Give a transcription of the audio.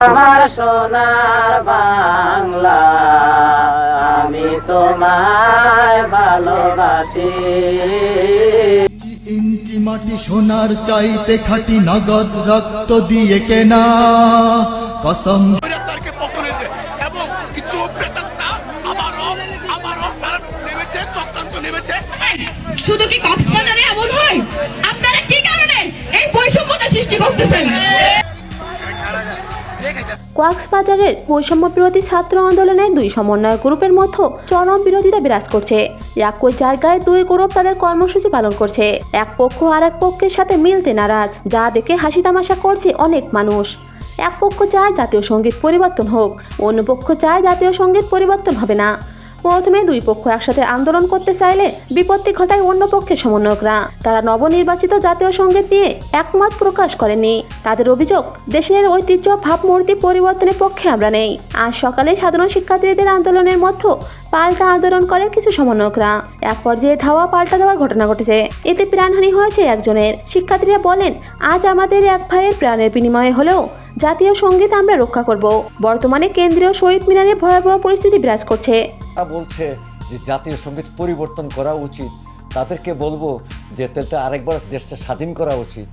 আমার সোনার বাংলা আমি তোমায় ভালোবাসি। ইঞ্চি মাটি সোনার চাইতে খাটি নগদ রক্ত দিয়ে কেনা কসম। এবং কিছু শুধু কি কক্সবাজারে এমন হয়? আপনারা কি কারণে এই বৈষম্যতা সৃষ্টি করতেছেন? কক্সবাজারের বৈষম্য বিরোধী ছাত্র আন্দোলনে দুই সমন্বয় গ্রুপের মধ্যে চরম বিরোধিতা বিরাজ করছে। একই জায়গায় দুই গ্রুপ তাদের কর্মসূচি পালন করছে। এক পক্ষ আর এক পক্ষের সাথে মিলতে নারাজ। যা দেখে হাসি তামাশা করছে অনেক মানুষ। এক পক্ষ চায় জাতীয় সংগীত পরিবর্তন হোক, অন্য পক্ষ চায় জাতীয় সংগীত পরিবর্তন হবে না। প্রথমে দুই পক্ষ একসাথে আন্দোলন করতে চাইলে বিপত্তি ঘটায় অন্য পক্ষের সমন্বয়করা। তারা নবনির্বাচিত জাতীয় সংগীত নিয়ে একমত প্রকাশ করেনি। তাদের অভিযোগ, দেশের ঐতিহ্য ভাবমূর্তি পরিবর্তনের পক্ষে আমরা নেই। আজ সকালে সাধারণ শিক্ষার্থীদের আন্দোলনের মধ্যে পাল্টা আন্দোলন করে কিছু সমন্বয়করা। এক পর্যায়ে ধাওয়া পাল্টা দেওয়ার ঘটনা ঘটেছে। এতে প্রাণহানি হয়েছে একজনের। শিক্ষার্থীরা বলেন, আজ আমাদের এক ভাইয়ের প্রাণের বিনিময়ে হলেও জাতীয় সংগীত আমরা রক্ষা করব। বর্তমানে কেন্দ্রীয় শহীদ মিনারে ভয়াবহ পরিস্থিতি বিরাজ করছে। বলছে যে জাতীয় সংগীত পরিবর্তন করা উচিত। তাদেরকে বলব যে তেলটা আরেকবার দেশটা স্বাধীন করা উচিত।